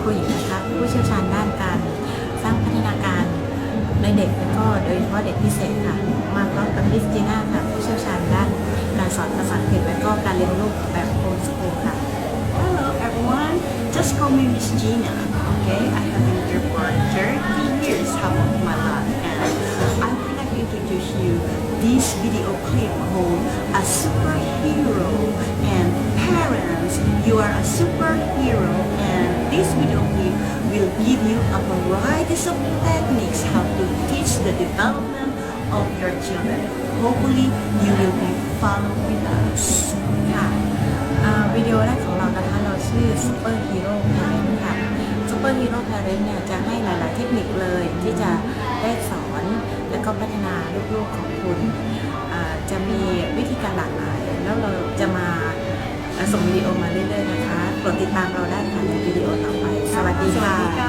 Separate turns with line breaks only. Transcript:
ครูหญิงนะคะผู้เชี่ยวชาญด้านการสร้างพัฒนาการในเด็กและก็โดยเฉพาะเด็กพิเศษค่ะ มาพร้อมกับมิสจีน่าค่ะ ผู้เชี่ยวชาญด้านการสอนภาษาอังกฤษและก็การเรียนรู้แบบโฮมสกูลค่ะ
Hello everyone, just call me Miss Gina. Okay, I have been here for 30 years, half of my life, and I would like to introduce you this video clip called A Superhero. And parents, you are a superhero, this video clip will give you a variety of techniques how to teach the development of your children. Hopefully, you will be following with us.
ค่ะวิดีโอแรกของเรานะคะเราชื่อ Super Hero Parent ค่ะ Super Hero Parent เนี่ยจะให้หลาย ๆ เทคนิคเลยที่จะได้สอนและก็พัฒนาลูก ๆ ของคุณ จะมีวิธีการหลากหลาย แล้วเราจะมาส่งวิดีโอมาเรื่อย ๆ นะคะ โปรดติดตามเราได้ค่ะ
ดีค่ะ